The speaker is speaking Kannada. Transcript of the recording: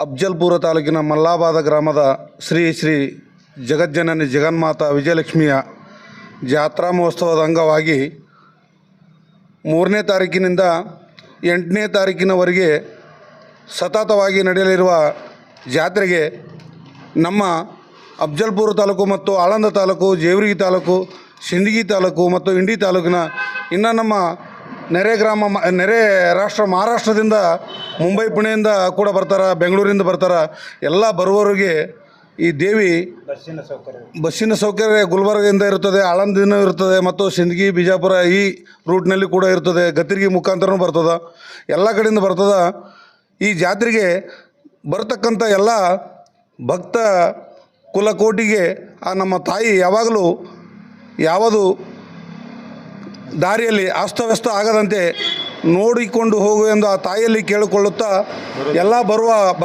ಅಫ್ಜಲ್ಪುರ ತಾಲೂಕಿನ ಮಲ್ಲಾಬಾದ ಗ್ರಾಮದ ಶ್ರೀ ಶ್ರೀ ಜಗಜ್ಜನನಿ ಜಗನ್ಮಾತ ವಿಜಯಲಕ್ಷ್ಮಿಯ ಜಾತ್ರಾ ಮಹೋತ್ಸವದ ಅಂಗವಾಗಿ ಮೂರನೇ ತಾರೀಕಿನಿಂದ ಎಂಟನೇ ತಾರೀಕಿನವರೆಗೆ ಸತತವಾಗಿ ನಡೆಯಲಿರುವ ಜಾತ್ರೆಗೆ ನಮ್ಮ ಅಫ್ಜಲ್ಪುರ ತಾಲೂಕು ಮತ್ತು ಆಳಂದ ತಾಲೂಕು, ಜೇವರಿಗಿ ತಾಲೂಕು, ಸಿಂದಗಿ ತಾಲೂಕು ಮತ್ತು ಇಂಡಿ ತಾಲೂಕಿನ ಇನ್ನು ನಮ್ಮ ನೆರೆ ಗ್ರಾಮ ಮ- ನೆರೆ ರಾಷ್ಟ್ರ ಮಹಾರಾಷ್ಟ್ರದಿಂದ ಮುಂಬೈ ಪುಣೆಯಿಂದ ಕೂಡ ಬರ್ತಾರೆ ಬೆಂಗಳೂರಿಂದ ಬರ್ತಾರೆ ಎಲ್ಲ ಬರುವವರಿಗೆ ಈ ದೇವಿ ಬಸ್ಸಿನ ಸೌಕರ್ಯ. ಬಸ್ಸಿನ ಸೌಕರ್ಯ ಗುಲ್ಬರ್ಗದಿಂದ ಇರುತ್ತದೆ ಆಳಂದಿಂದ ಇರ್ತದೆ ಮತ್ತು ಸಿಂದಗಿ ಬಿಜಾಪುರ ಈ ರೂಟ್ನಲ್ಲಿ ಕೂಡ ಇರ್ತದೆ ಗತಿರ್ಗಿ ಮುಖಾಂತರನೂ ಬರ್ತದೆ ಎಲ್ಲ ಕಡೆಯಿಂದ ಬರ್ತದೆ. ಈ ಜಾತ್ರೆಗೆ ಬರತಕ್ಕಂಥ ಎಲ್ಲ ಭಕ್ತ ಕುಲಕೋಟಿಗೆ ಆ ನಮ್ಮ ತಾಯಿ ಯಾವಾಗಲೂ ಯಾವುದು ದಾರಿಯಲ್ಲಿ ಅಸ್ತವ್ಯಸ್ತ ಆಗದಂತೆ ನೋಡಿಕೊಂಡು ಹೋಗು ಎಂದು ಆ ತಾಯಿಯಲ್ಲಿ ಕೇಳಿಕೊಳ್ಳುತ್ತಾ ಎಲ್ಲ ಬರುವ ಭಕ್